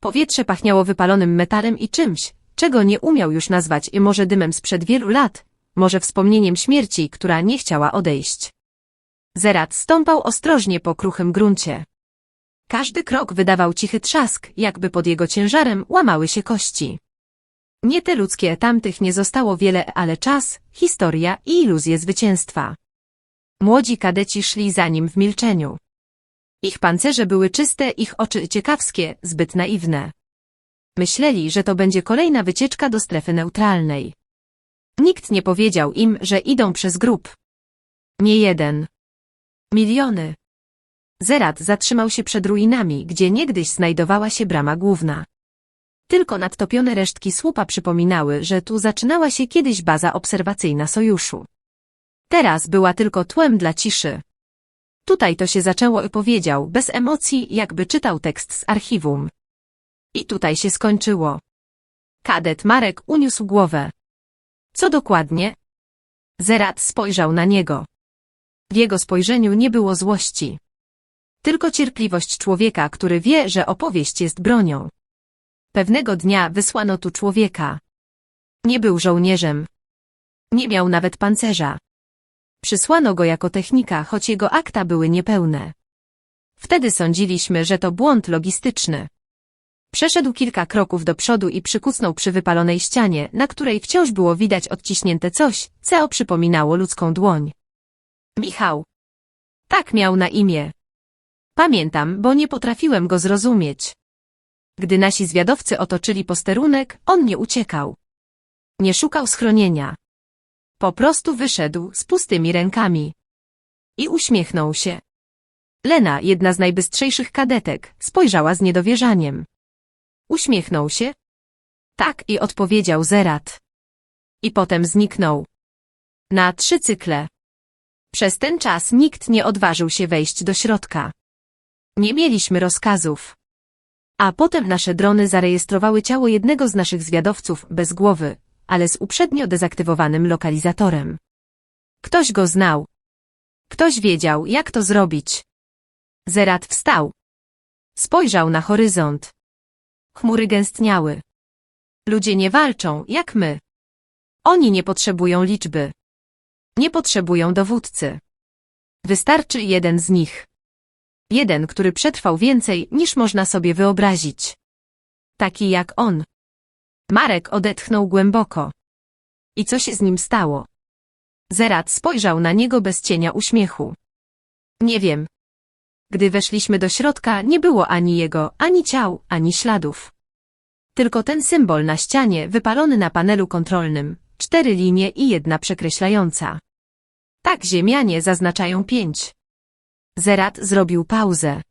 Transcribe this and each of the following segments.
Powietrze pachniało wypalonym metalem i czymś, czego nie umiał już nazwać i może dymem sprzed wielu lat, może wspomnieniem śmierci, która nie chciała odejść. Zerat stąpał ostrożnie po kruchym gruncie. Każdy krok wydawał cichy trzask, jakby pod jego ciężarem łamały się kości. Nie te ludzkie, tamtych nie zostało wiele, ale czas, historia i iluzje zwycięstwa. Młodzi kadeci szli za nim w milczeniu. Ich pancerze były czyste, ich oczy ciekawskie, zbyt naiwne. Myśleli, że to będzie kolejna wycieczka do strefy neutralnej. Nikt nie powiedział im, że idą przez grób. Nie jeden. Miliony. Zerat zatrzymał się przed ruinami, gdzie niegdyś znajdowała się brama główna. Tylko nadtopione resztki słupa przypominały, że tu zaczynała się kiedyś baza obserwacyjna sojuszu. Teraz była tylko tłem dla ciszy. Tutaj to się zaczęło i powiedział, bez emocji, jakby czytał tekst z archiwum. I tutaj się skończyło. Kadet Marek uniósł głowę. Co dokładnie? Zerat spojrzał na niego. W jego spojrzeniu nie było złości. Tylko cierpliwość człowieka, który wie, że opowieść jest bronią. Pewnego dnia wysłano tu człowieka. Nie był żołnierzem. Nie miał nawet pancerza. Przysłano go jako technika, choć jego akta były niepełne. Wtedy sądziliśmy, że to błąd logistyczny. Przeszedł kilka kroków do przodu i przykucnął przy wypalonej ścianie, na której wciąż było widać odciśnięte coś, co przypominało ludzką dłoń. Michał. Tak miał na imię. Pamiętam, bo nie potrafiłem go zrozumieć. Gdy nasi zwiadowcy otoczyli posterunek, on nie uciekał. Nie szukał schronienia. Po prostu wyszedł z pustymi rękami. I uśmiechnął się. Lena, jedna z najbystrzejszych kadetek, spojrzała z niedowierzaniem. Uśmiechnął się? Tak i odpowiedział Zerat. I potem zniknął. Na trzy cykle. Przez ten czas nikt nie odważył się wejść do środka. Nie mieliśmy rozkazów. A potem nasze drony zarejestrowały ciało jednego z naszych zwiadowców bez głowy, ale z uprzednio dezaktywowanym lokalizatorem. Ktoś go znał. Ktoś wiedział, jak to zrobić. Zerat wstał. Spojrzał na horyzont. Chmury gęstniały. Ludzie nie walczą, jak my. Oni nie potrzebują liczby. Nie potrzebują dowódcy. Wystarczy jeden z nich. Jeden, który przetrwał więcej, niż można sobie wyobrazić. Taki jak on. Marek odetchnął głęboko. I co się z nim stało? Zerat spojrzał na niego bez cienia uśmiechu. Nie wiem. Gdy weszliśmy do środka, nie było ani jego, ani ciał, ani śladów. Tylko ten symbol na ścianie, wypalony na panelu kontrolnym, cztery linie i jedna przekreślająca. Tak ziemianie zaznaczają pięć. Zerat zrobił pauzę.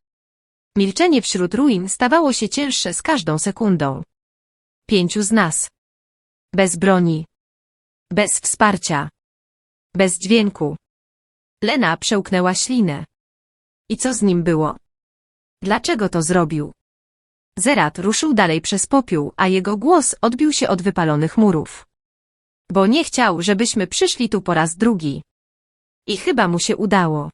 Milczenie wśród ruin stawało się cięższe z każdą sekundą. Pięciu z nas. Bez broni. Bez wsparcia. Bez dźwięku. Lena przełknęła ślinę. I co z nim było? Dlaczego to zrobił? Zerat ruszył dalej przez popiół, a jego głos odbił się od wypalonych murów. Bo nie chciał, żebyśmy przyszli tu po raz drugi. I chyba mu się udało.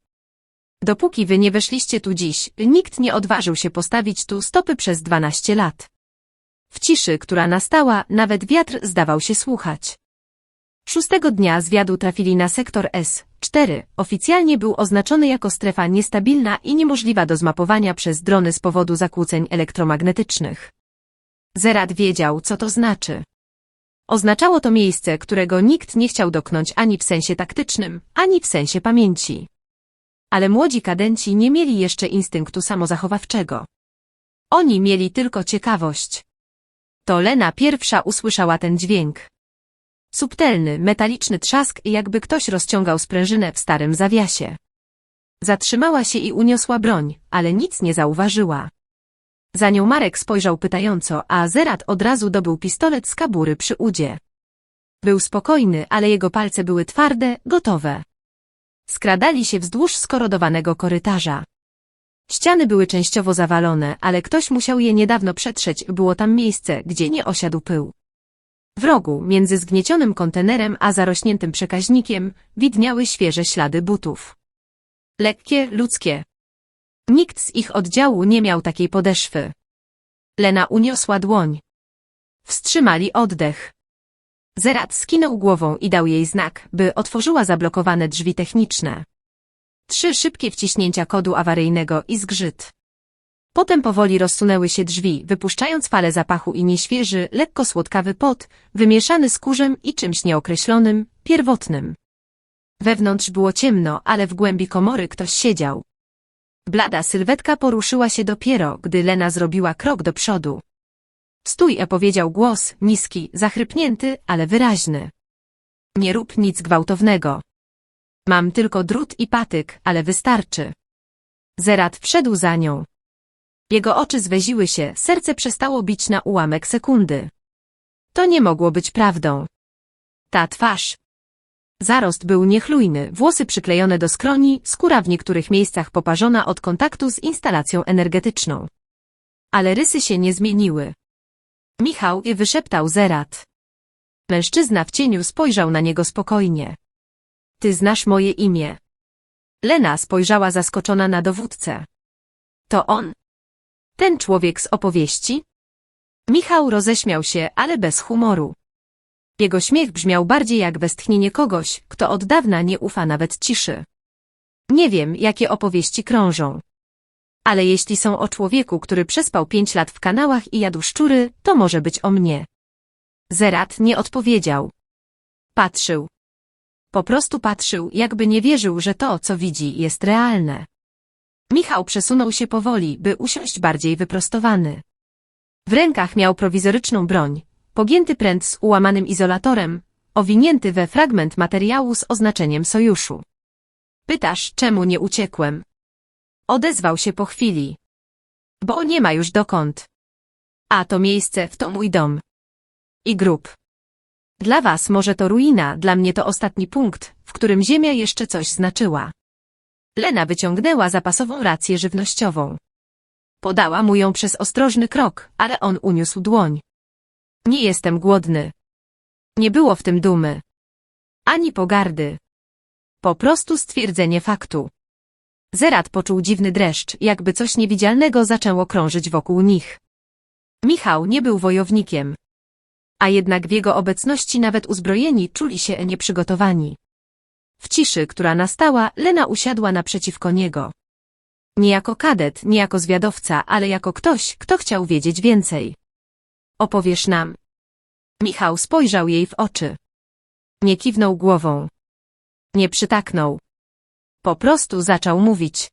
Dopóki wy nie weszliście tu dziś, nikt nie odważył się postawić tu stopy przez dwanaście lat. W ciszy, która nastała, nawet wiatr zdawał się słuchać. Szóstego dnia zwiadu trafili na sektor S4. Oficjalnie był oznaczony jako strefa niestabilna i niemożliwa do zmapowania przez drony z powodu zakłóceń elektromagnetycznych. Zerat wiedział, co to znaczy. Oznaczało to miejsce, którego nikt nie chciał doknąć ani w sensie taktycznym, ani w sensie pamięci. Ale młodzi kadenci nie mieli jeszcze instynktu samozachowawczego. Oni mieli tylko ciekawość. To Lena pierwsza usłyszała ten dźwięk. Subtelny, metaliczny trzask, jakby ktoś rozciągał sprężynę w starym zawiasie. Zatrzymała się i uniosła broń, ale nic nie zauważyła. Za nią Marek spojrzał pytająco, a Zerat od razu dobył pistolet z kabury przy udzie. Był spokojny, ale jego palce były twarde, gotowe. Skradali się wzdłuż skorodowanego korytarza. Ściany były częściowo zawalone, ale ktoś musiał je niedawno przetrzeć, było tam miejsce, gdzie nie osiadł pył. W rogu, między zgniecionym kontenerem a zarośniętym przekaźnikiem, widniały świeże ślady butów. Lekkie, ludzkie. Nikt z ich oddziału nie miał takiej podeszwy. Lena uniosła dłoń. Wstrzymali oddech. Zerat skinął głową i dał jej znak, by otworzyła zablokowane drzwi techniczne. Trzy szybkie wciśnięcia kodu awaryjnego i zgrzyt. Potem powoli rozsunęły się drzwi, wypuszczając falę zapachu i nieświeży, lekko słodkawy pot, wymieszany z kurzem i czymś nieokreślonym, pierwotnym. Wewnątrz było ciemno, ale w głębi komory ktoś siedział. Blada sylwetka poruszyła się dopiero, gdy Lena zrobiła krok do przodu. Stój, e powiedział głos, niski, zachrypnięty, ale wyraźny. Nie rób nic gwałtownego. Mam tylko drut i patyk, ale wystarczy. Zerat wszedł za nią. Jego oczy zweziły się, serce przestało bić na ułamek sekundy. To nie mogło być prawdą. Ta twarz. Zarost był niechlujny, włosy przyklejone do skroni, skóra w niektórych miejscach poparzona od kontaktu z instalacją energetyczną. Ale rysy się nie zmieniły. Michał je wyszeptał Zerat. Mężczyzna w cieniu spojrzał na niego spokojnie. Ty znasz moje imię. Lena spojrzała zaskoczona na dowódcę. To on. Ten człowiek z opowieści? Michał roześmiał się, ale bez humoru. Jego śmiech brzmiał bardziej jak westchnienie kogoś, kto od dawna nie ufa nawet ciszy. Nie wiem, jakie opowieści krążą. Ale jeśli są o człowieku, który przespał pięć lat w kanałach i jadł szczury, to może być o mnie. Zerat nie odpowiedział. Patrzył. Po prostu patrzył, jakby nie wierzył, że to, co widzi, jest realne. Michał przesunął się powoli, by usiąść bardziej wyprostowany. W rękach miał prowizoryczną broń, pogięty pręt z ułamanym izolatorem, owinięty we fragment materiału z oznaczeniem sojuszu. Pytasz, czemu nie uciekłem? Odezwał się po chwili. Bo nie ma już dokąd. A to miejsce, w to mój dom. I grób. Dla was może to ruina, dla mnie to ostatni punkt, w którym ziemia jeszcze coś znaczyła. Lena wyciągnęła zapasową rację żywnościową. Podała mu ją przez ostrożny krok, ale on uniósł dłoń. Nie jestem głodny. Nie było w tym dumy. Ani pogardy. Po prostu stwierdzenie faktu. Zerat poczuł dziwny dreszcz, jakby coś niewidzialnego zaczęło krążyć wokół nich. Michał nie był wojownikiem. A jednak w jego obecności nawet uzbrojeni czuli się nieprzygotowani. W ciszy, która nastała, Lena usiadła naprzeciwko niego. Nie jako kadet, nie jako zwiadowca, ale jako ktoś, kto chciał wiedzieć więcej. Opowiesz nam. Michał spojrzał jej w oczy. Nie kiwnął głową. Nie przytaknął. Po prostu zaczął mówić.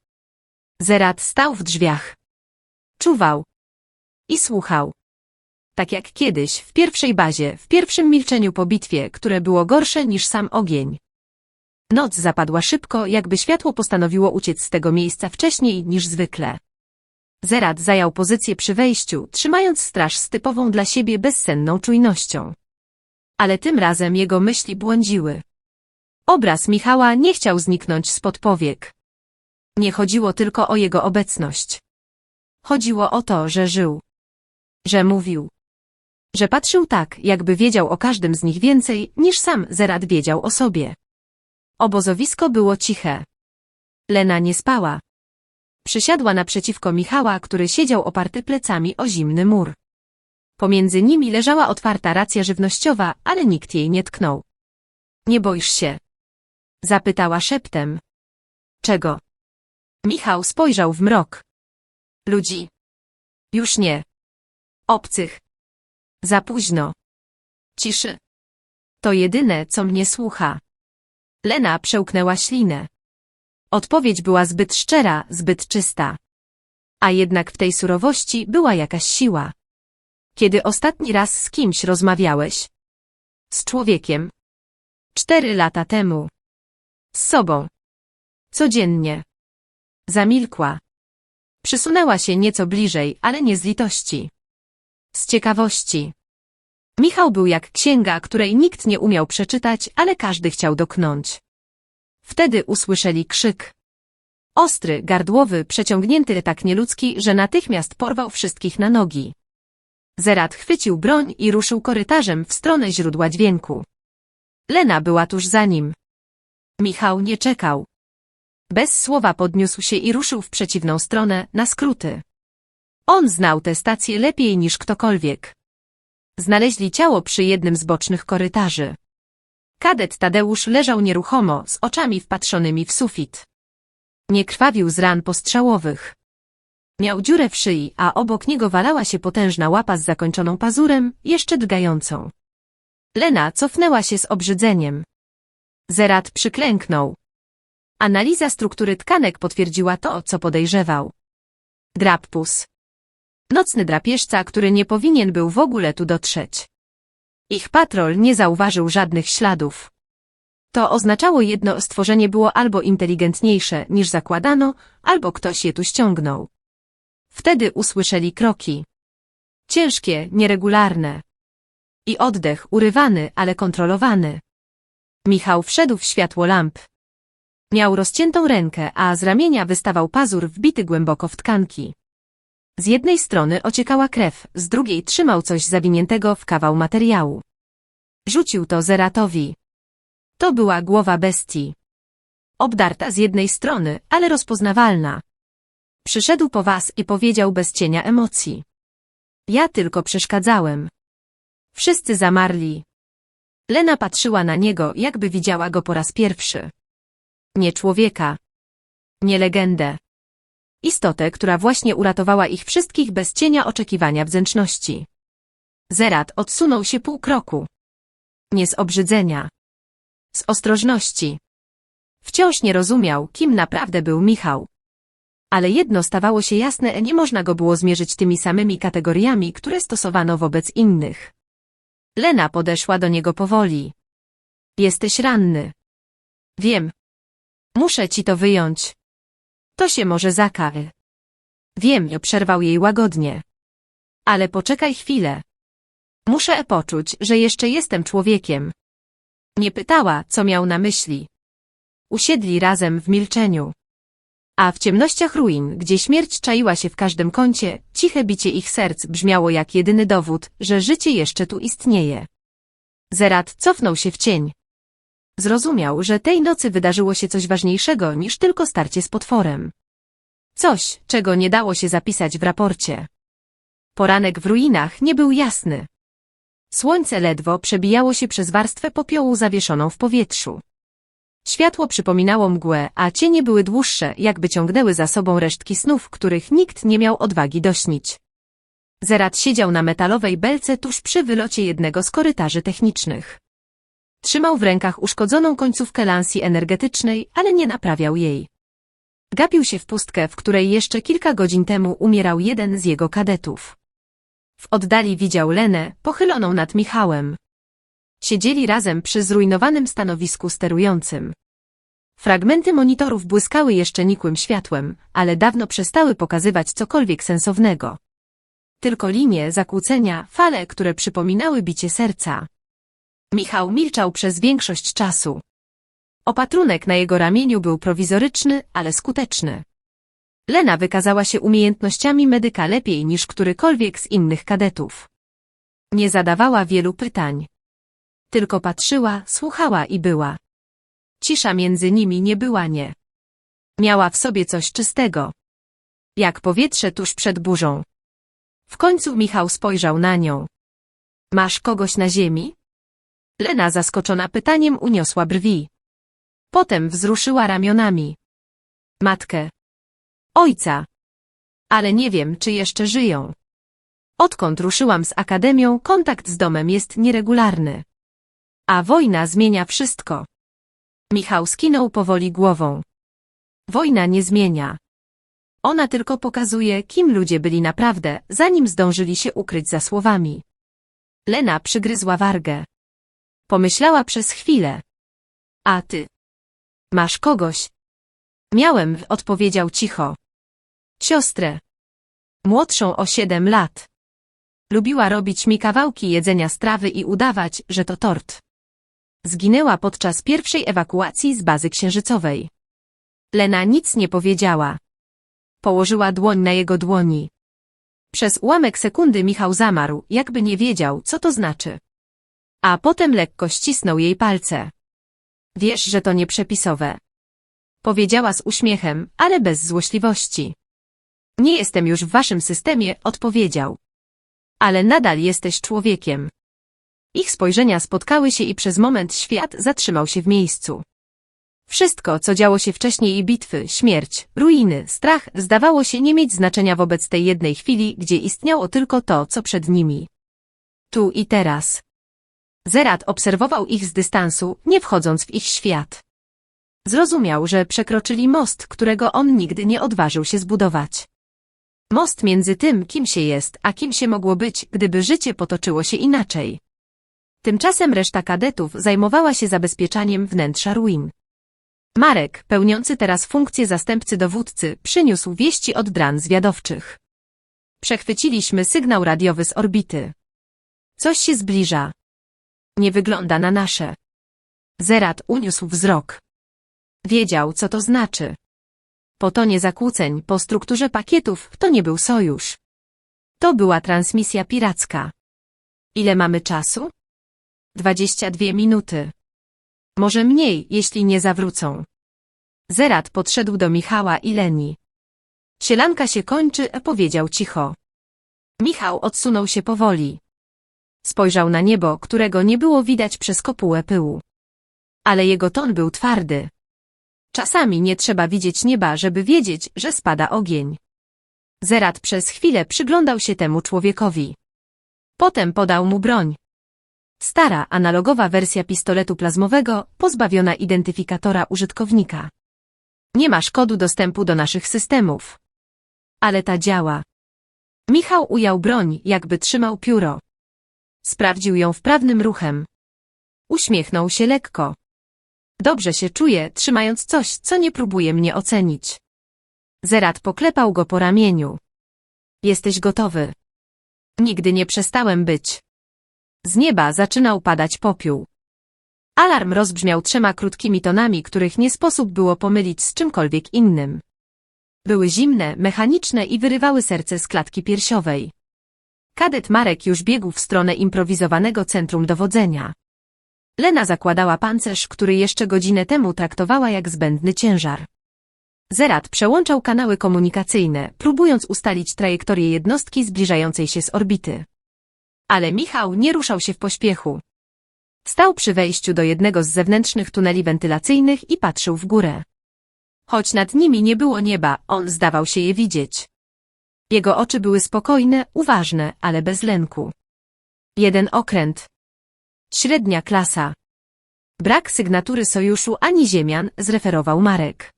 Zerat stał w drzwiach. Czuwał. I słuchał. Tak jak kiedyś, w pierwszej bazie, w pierwszym milczeniu po bitwie, które było gorsze niż sam ogień. Noc zapadła szybko, jakby światło postanowiło uciec z tego miejsca wcześniej niż zwykle. Zerat zajął pozycję przy wejściu, trzymając straż z typową dla siebie bezsenną czujnością. Ale tym razem jego myśli błądziły. Obraz Michała nie chciał zniknąć spod powiek. Nie chodziło tylko o jego obecność. Chodziło o to, że żył. Że mówił. Że patrzył tak, jakby wiedział o każdym z nich więcej, niż sam Zerat wiedział o sobie. Obozowisko było ciche. Lena nie spała. Przysiadła naprzeciwko Michała, który siedział oparty plecami o zimny mur. Pomiędzy nimi leżała otwarta racja żywnościowa, ale nikt jej nie tknął. Nie boisz się? Zapytała szeptem. Czego? Michał spojrzał w mrok. Ludzi. Już nie. Obcych. Za późno. Ciszy. To jedyne, co mnie słucha. Lena przełknęła ślinę. Odpowiedź była zbyt szczera, zbyt czysta. A jednak w tej surowości była jakaś siła. Kiedy ostatni raz z kimś rozmawiałeś? Z człowiekiem. Cztery lata temu. Z sobą. Codziennie. Zamilkła. Przysunęła się nieco bliżej, ale nie z litości. Z ciekawości. Michał był jak księga, której nikt nie umiał przeczytać, ale każdy chciał doknąć. Wtedy usłyszeli krzyk. Ostry, gardłowy, przeciągnięty tak nieludzki, że natychmiast porwał wszystkich na nogi. Zerat chwycił broń i ruszył korytarzem w stronę źródła dźwięku. Lena była tuż za nim. Michał nie czekał. Bez słowa podniósł się i ruszył w przeciwną stronę, na skróty. On znał tę stację lepiej niż ktokolwiek. Znaleźli ciało przy jednym z bocznych korytarzy. Kadet Tadeusz leżał nieruchomo, z oczami wpatrzonymi w sufit. Nie krwawił z ran postrzałowych. Miał dziurę w szyi, a obok niego walała się potężna łapa z zakończoną pazurem, jeszcze drgającą. Lena cofnęła się z obrzydzeniem. Zerat przyklęknął. Analiza struktury tkanek potwierdziła to, co podejrzewał. Drappus. Nocny drapieżca, który nie powinien był w ogóle tu dotrzeć. Ich patrol nie zauważył żadnych śladów. To oznaczało jedno stworzenie było albo inteligentniejsze niż zakładano, albo ktoś je tu ściągnął. Wtedy usłyszeli kroki. Ciężkie, nieregularne. I oddech urywany, ale kontrolowany. Michał wszedł w światło lamp. Miał rozciętą rękę, a z ramienia wystawał pazur wbity głęboko w tkanki. Z jednej strony ociekała krew, z drugiej trzymał coś zawiniętego w kawał materiału. Rzucił to Zeratowi. To była głowa bestii. Obdarta z jednej strony, ale rozpoznawalna. Przyszedł po was i powiedział bez cienia emocji. Ja tylko przeszkadzałem. Wszyscy zamarli. Lena patrzyła na niego, jakby widziała go po raz pierwszy. Nie człowieka. Nie legendę. Istotę, która właśnie uratowała ich wszystkich bez cienia oczekiwania wdzięczności. Zerat odsunął się pół kroku. Nie z obrzydzenia. Z ostrożności. Wciąż nie rozumiał, kim naprawdę był Michał. Ale jedno stawało się jasne, nie można go było zmierzyć tymi samymi kategoriami, które stosowano wobec innych. Lena podeszła do niego powoli. Jesteś ranny. Wiem. Muszę ci to wyjąć. To się może zakary. Wiem, przerwał jej łagodnie. Ale poczekaj chwilę. Muszę poczuć, że jeszcze jestem człowiekiem. Nie pytała, co miał na myśli. Usiedli razem w milczeniu. A w ciemnościach ruin, gdzie śmierć czaiła się w każdym kącie, ciche bicie ich serc brzmiało jak jedyny dowód, że życie jeszcze tu istnieje. Zerat cofnął się w cień. Zrozumiał, że tej nocy wydarzyło się coś ważniejszego niż tylko starcie z potworem. Coś, czego nie dało się zapisać w raporcie. Poranek w ruinach nie był jasny. Słońce ledwo przebijało się przez warstwę popiołu zawieszoną w powietrzu. Światło przypominało mgłę, a cienie były dłuższe, jakby ciągnęły za sobą resztki snów, których nikt nie miał odwagi dośnić. Zerat siedział na metalowej belce tuż przy wylocie jednego z korytarzy technicznych. Trzymał w rękach uszkodzoną końcówkę lansji energetycznej, ale nie naprawiał jej. Gapił się w pustkę, w której jeszcze kilka godzin temu umierał jeden z jego kadetów. W oddali widział Lenę, pochyloną nad Michałem. Siedzieli razem przy zrujnowanym stanowisku sterującym. Fragmenty monitorów błyskały jeszcze nikłym światłem, ale dawno przestały pokazywać cokolwiek sensownego. Tylko linie, zakłócenia, fale, które przypominały bicie serca. Michał milczał przez większość czasu. Opatrunek na jego ramieniu był prowizoryczny, ale skuteczny. Lena wykazała się umiejętnościami medyka lepiej niż którykolwiek z innych kadetów. Nie zadawała wielu pytań. Tylko patrzyła, słuchała i była. Cisza między nimi nie była nie. Miała w sobie coś czystego. Jak powietrze tuż przed burzą. W końcu Michał spojrzał na nią. Masz kogoś na ziemi? Lena zaskoczona pytaniem uniosła brwi. Potem wzruszyła ramionami. Matkę. Ojca. Ale nie wiem, czy jeszcze żyją. Odkąd ruszyłam z akademią, kontakt z domem jest nieregularny. A wojna zmienia wszystko. Michał skinął powoli głową. Wojna nie zmienia. Ona tylko pokazuje, kim ludzie byli naprawdę, zanim zdążyli się ukryć za słowami. Lena przygryzła wargę. Pomyślała przez chwilę. A ty? Masz kogoś? Miałem, odpowiedział cicho. Siostrę. Młodszą o siedem lat. Lubiła robić mi kawałki jedzenia strawy i udawać, że to tort. Zginęła podczas pierwszej ewakuacji z bazy księżycowej. Lena nic nie powiedziała. Położyła dłoń na jego dłoni. Przez ułamek sekundy Michał zamarł, jakby nie wiedział, co to znaczy. A potem lekko ścisnął jej palce. Wiesz, że to nieprzepisowe. Powiedziała z uśmiechem, ale bez złośliwości. Nie jestem już w waszym systemie, odpowiedział. Ale nadal jesteś człowiekiem. Ich spojrzenia spotkały się i przez moment świat zatrzymał się w miejscu. Wszystko, co działo się wcześniej i bitwy, śmierć, ruiny, strach, zdawało się nie mieć znaczenia wobec tej jednej chwili, gdzie istniało tylko to, co przed nimi. Tu i teraz. Zerat obserwował ich z dystansu, nie wchodząc w ich świat. Zrozumiał, że przekroczyli most, którego on nigdy nie odważył się zbudować. Most między tym, kim się jest, a kim się mogło być, gdyby życie potoczyło się inaczej. Tymczasem reszta kadetów zajmowała się zabezpieczaniem wnętrza ruin. Marek, pełniący teraz funkcję zastępcy dowódcy, przyniósł wieści od dran zwiadowczych. Przechwyciliśmy sygnał radiowy z orbity. Coś się zbliża. Nie wygląda na nasze. Zerat uniósł wzrok. Wiedział, co to znaczy. Po tonie zakłóceń, po strukturze pakietów, to nie był sojusz. To była transmisja piracka. Ile mamy czasu? Dwadzieścia dwie minuty. Może mniej, jeśli nie zawrócą. Zerat podszedł do Michała i Leni. Sielanka się kończy, powiedział cicho. Michał odsunął się powoli. Spojrzał na niebo, którego nie było widać przez kopułę pyłu. Ale jego ton był twardy. Czasami nie trzeba widzieć nieba, żeby wiedzieć, że spada ogień. Zerat przez chwilę przyglądał się temu człowiekowi. Potem podał mu broń. Stara, analogowa wersja pistoletu plazmowego, pozbawiona identyfikatora użytkownika. Nie masz kodu dostępu do naszych systemów. Ale ta działa. Michał ujął broń, jakby trzymał pióro. Sprawdził ją wprawnym ruchem. Uśmiechnął się lekko. Dobrze się czuję, trzymając coś, co nie próbuje mnie ocenić. Zerat poklepał go po ramieniu. Jesteś gotowy. Nigdy nie przestałem być. Z nieba zaczynał padać popiół. Alarm rozbrzmiał trzema krótkimi tonami, których nie sposób było pomylić z czymkolwiek innym. Były zimne, mechaniczne i wyrywały serce z klatki piersiowej. Kadet Marek już biegł w stronę improwizowanego centrum dowodzenia. Lena zakładała pancerz, który jeszcze godzinę temu traktowała jak zbędny ciężar. Zerat przełączał kanały komunikacyjne, próbując ustalić trajektorię jednostki zbliżającej się z orbity. Ale Michał nie ruszał się w pośpiechu. Stał przy wejściu do jednego z zewnętrznych tuneli wentylacyjnych i patrzył w górę. Choć nad nimi nie było nieba, on zdawał się je widzieć. Jego oczy były spokojne, uważne, ale bez lęku. Jeden okręt. Średnia klasa. Brak sygnatury sojuszu ani ziemian, zreferował Marek.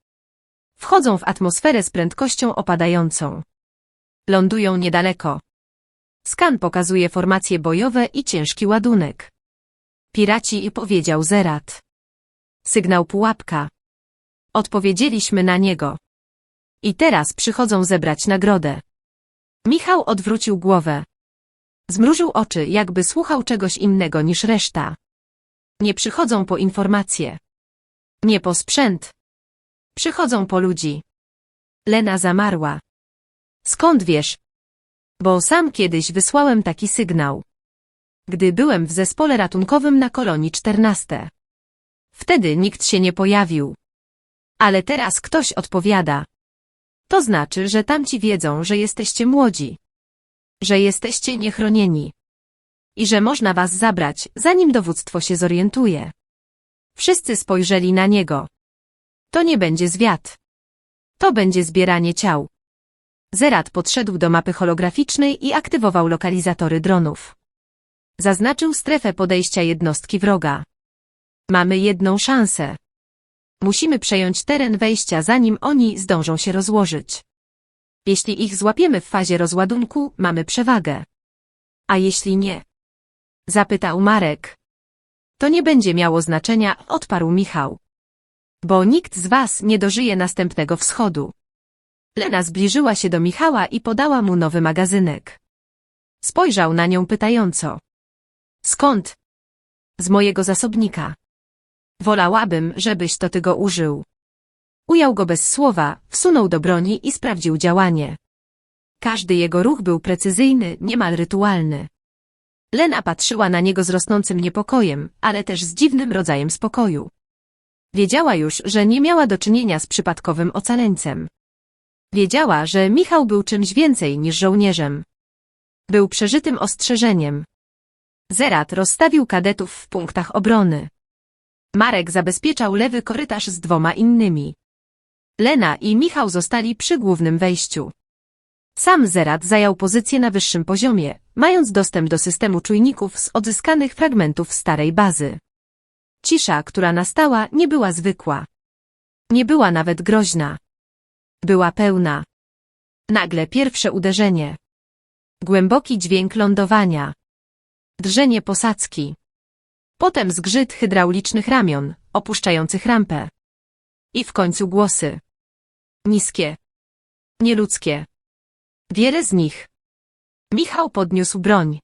Wchodzą w atmosferę z prędkością opadającą. Lądują niedaleko. Skan pokazuje formacje bojowe i ciężki ładunek. Piraci powiedział Zerat. Sygnał pułapka. Odpowiedzieliśmy na niego. I teraz przychodzą zebrać nagrodę. Michał odwrócił głowę. Zmrużył oczy, jakby słuchał czegoś innego niż reszta. Nie przychodzą po informacje. Nie po sprzęt. Przychodzą po ludzi. Lena zamarła. Skąd wiesz? Bo sam kiedyś wysłałem taki sygnał. Gdy byłem w zespole ratunkowym na kolonii 14. Wtedy nikt się nie pojawił. Ale teraz ktoś odpowiada. To znaczy, że tamci wiedzą, że jesteście młodzi. Że jesteście niechronieni. I że można was zabrać, zanim dowództwo się zorientuje. Wszyscy spojrzeli na niego. To nie będzie zwiat. To będzie zbieranie ciał. Zerat podszedł do mapy holograficznej i aktywował lokalizatory dronów. Zaznaczył strefę podejścia jednostki wroga. Mamy jedną szansę. Musimy przejąć teren wejścia zanim oni zdążą się rozłożyć. Jeśli ich złapiemy w fazie rozładunku, mamy przewagę. A jeśli nie? Zapytał Marek. To nie będzie miało znaczenia, odparł Michał. Bo nikt z was nie dożyje następnego wschodu. Lena zbliżyła się do Michała i podała mu nowy magazynek. Spojrzał na nią pytająco. Skąd? Z mojego zasobnika. Wolałabym, żebyś to ty go użył. Ujął go bez słowa, wsunął do broni i sprawdził działanie. Każdy jego ruch był precyzyjny, niemal rytualny. Lena patrzyła na niego z rosnącym niepokojem, ale też z dziwnym rodzajem spokoju. Wiedziała już, że nie miała do czynienia z przypadkowym ocaleńcem. Wiedziała, że Michał był czymś więcej niż żołnierzem. Był przeżytym ostrzeżeniem. Zerat rozstawił kadetów w punktach obrony. Marek zabezpieczał lewy korytarz z dwoma innymi. Lena i Michał zostali przy głównym wejściu. Sam Zerat zajął pozycję na wyższym poziomie, mając dostęp do systemu czujników z odzyskanych fragmentów starej bazy. Cisza, która nastała, nie była zwykła. Nie była nawet groźna. Była pełna. Nagle pierwsze uderzenie. Głęboki dźwięk lądowania. Drżenie posadzki. Potem zgrzyt hydraulicznych ramion, opuszczających rampę. I w końcu głosy. Niskie. Nieludzkie. Wiele z nich. Michał podniósł broń.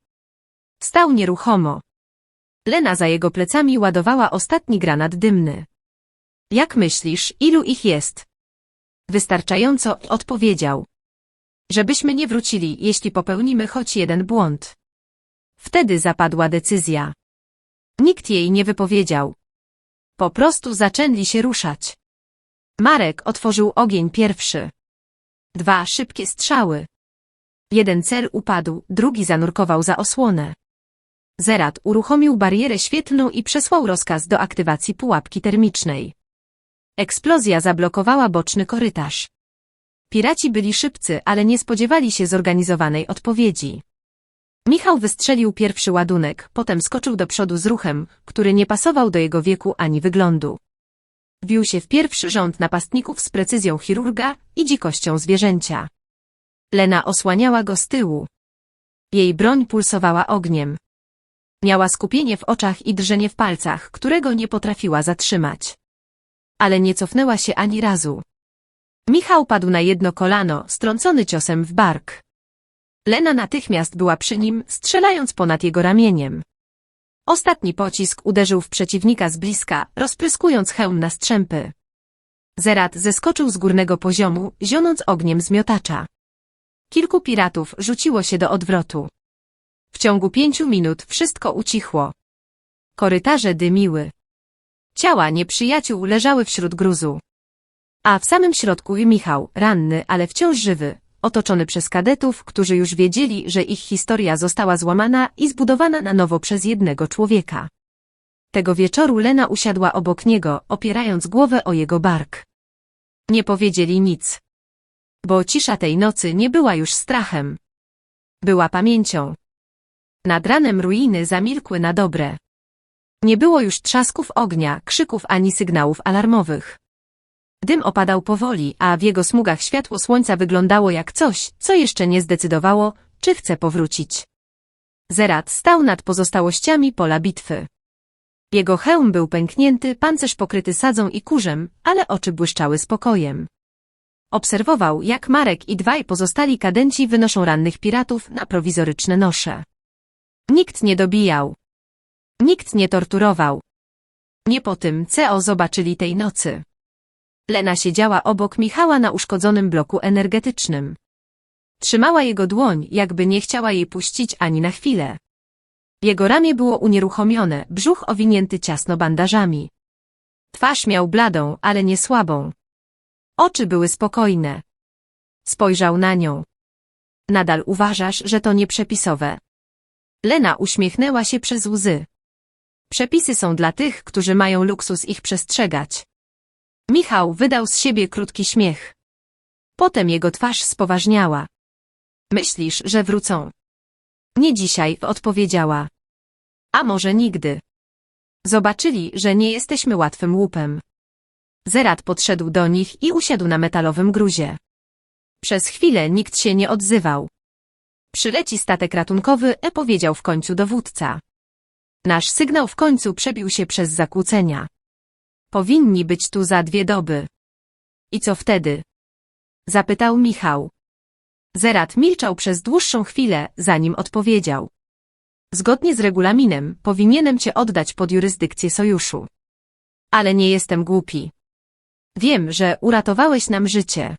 Stał nieruchomo. Lena za jego plecami ładowała ostatni granat dymny. Jak myślisz, ilu ich jest? Wystarczająco, odpowiedział. Żebyśmy nie wrócili, jeśli popełnimy choć jeden błąd. Wtedy zapadła decyzja. Nikt jej nie wypowiedział. Po prostu zaczęli się ruszać. Marek otworzył ogień pierwszy. Dwa szybkie strzały. Jeden cel upadł, drugi zanurkował za osłonę. Zerat uruchomił barierę świetlną i przesłał rozkaz do aktywacji pułapki termicznej. Eksplozja zablokowała boczny korytarz. Piraci byli szybcy, ale nie spodziewali się zorganizowanej odpowiedzi. Michał wystrzelił pierwszy ładunek, potem skoczył do przodu z ruchem, który nie pasował do jego wieku ani wyglądu. Wbił się w pierwszy rząd napastników z precyzją chirurga i dzikością zwierzęcia. Lena osłaniała go z tyłu. Jej broń pulsowała ogniem. Miała skupienie w oczach i drżenie w palcach, którego nie potrafiła zatrzymać. Ale nie cofnęła się ani razu. Michał padł na jedno kolano, strącony ciosem w bark. Lena natychmiast była przy nim, strzelając ponad jego ramieniem. Ostatni pocisk uderzył w przeciwnika z bliska, rozpryskując hełm na strzępy. Zerat zeskoczył z górnego poziomu, zionąc ogniem z miotacza. Kilku piratów rzuciło się do odwrotu. W ciągu pięciu minut wszystko ucichło. Korytarze dymiły. Ciała nieprzyjaciół leżały wśród gruzu. A w samym środku Michał, ranny, ale wciąż żywy, otoczony przez kadetów, którzy już wiedzieli, że ich historia została złamana i zbudowana na nowo przez jednego człowieka. Tego wieczoru Lena usiadła obok niego, opierając głowę o jego bark. Nie powiedzieli nic. Bo cisza tej nocy nie była już strachem. Była pamięcią. Nad ranem ruiny zamilkły na dobre. Nie było już trzasków ognia, krzyków ani sygnałów alarmowych. Dym opadał powoli, a w jego smugach światło słońca wyglądało jak coś, co jeszcze nie zdecydowało, czy chce powrócić. Zerat stał nad pozostałościami pola bitwy. Jego hełm był pęknięty, pancerz pokryty sadzą i kurzem, ale oczy błyszczały spokojem. Obserwował, jak Marek i dwaj pozostali kadenci wynoszą rannych piratów na prowizoryczne nosze. Nikt nie dobijał. Nikt nie torturował. Nie po tym, co zobaczyli tej nocy. Lena siedziała obok Michała na uszkodzonym bloku energetycznym. Trzymała jego dłoń, jakby nie chciała jej puścić ani na chwilę. Jego ramię było unieruchomione, brzuch owinięty ciasno bandażami. Twarz miał bladą, ale nie słabą. Oczy były spokojne. Spojrzał na nią. Nadal uważasz, że to nieprzepisowe. Lena uśmiechnęła się przez łzy. Przepisy są dla tych, którzy mają luksus ich przestrzegać. Michał wydał z siebie krótki śmiech. Potem jego twarz spoważniała. Myślisz, że wrócą? Nie dzisiaj, odpowiedziała. A może nigdy. Zobaczyli, że nie jesteśmy łatwym łupem. Zerat podszedł do nich i usiadł na metalowym gruzie. Przez chwilę nikt się nie odzywał. Przyleci statek ratunkowy, e powiedział w końcu dowódca. Nasz sygnał w końcu przebił się przez zakłócenia. Powinni być tu za dwie doby. I co wtedy? Zapytał Michał. Zerat milczał przez dłuższą chwilę, zanim odpowiedział. Zgodnie z regulaminem, powinienem cię oddać pod jurysdykcję sojuszu. Ale nie jestem głupi. Wiem, że uratowałeś nam życie.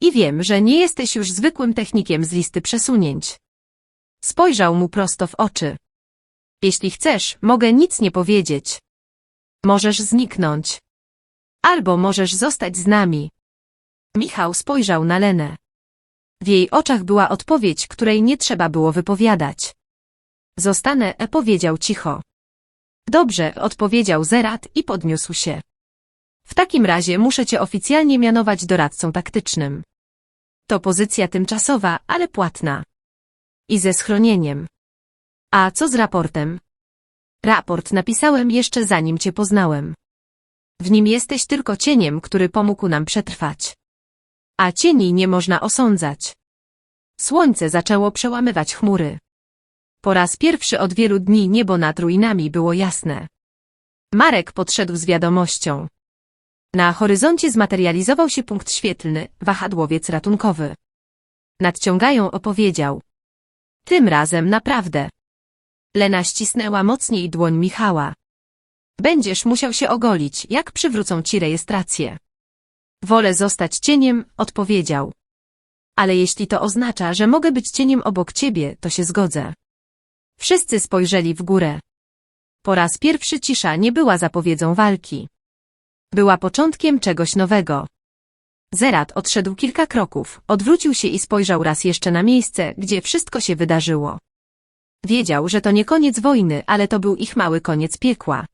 I wiem, że nie jesteś już zwykłym technikiem z listy przesunięć. Spojrzał mu prosto w oczy. Jeśli chcesz, mogę nic nie powiedzieć. Możesz zniknąć. Albo możesz zostać z nami. Michał spojrzał na Lenę. W jej oczach była odpowiedź, której nie trzeba było wypowiadać. Zostanę, e, powiedział cicho. Dobrze, odpowiedział Zerat i podniósł się. W takim razie muszę cię oficjalnie mianować doradcą taktycznym. To pozycja tymczasowa, ale płatna. I ze schronieniem. A co z raportem? Raport napisałem jeszcze zanim cię poznałem. W nim jesteś tylko cieniem, który pomógł nam przetrwać. A cieni nie można osądzać. Słońce zaczęło przełamywać chmury. Po raz pierwszy od wielu dni niebo nad ruinami było jasne. Marek podszedł z wiadomością. Na horyzoncie zmaterializował się punkt świetlny, wahadłowiec ratunkowy. Nadciągają opowiedział. Tym razem naprawdę. Lena ścisnęła mocniej dłoń Michała. Będziesz musiał się ogolić, jak przywrócą ci rejestrację. Wolę zostać cieniem, odpowiedział. Ale jeśli to oznacza, że mogę być cieniem obok ciebie, to się zgodzę. Wszyscy spojrzeli w górę. Po raz pierwszy cisza nie była zapowiedzią walki. Była początkiem czegoś nowego. Zerat odszedł kilka kroków, odwrócił się i spojrzał raz jeszcze na miejsce, gdzie wszystko się wydarzyło. Wiedział, że to nie koniec wojny, ale to był ich mały koniec piekła.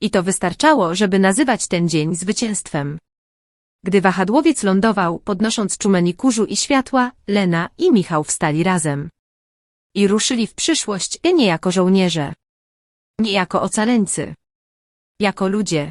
I to wystarczało, żeby nazywać ten dzień zwycięstwem. Gdy wahadłowiec lądował, podnosząc czumeni kurzu i światła, Lena i Michał wstali razem. I ruszyli w przyszłość nie jako żołnierze. Nie jako ocaleńcy. Jako ludzie.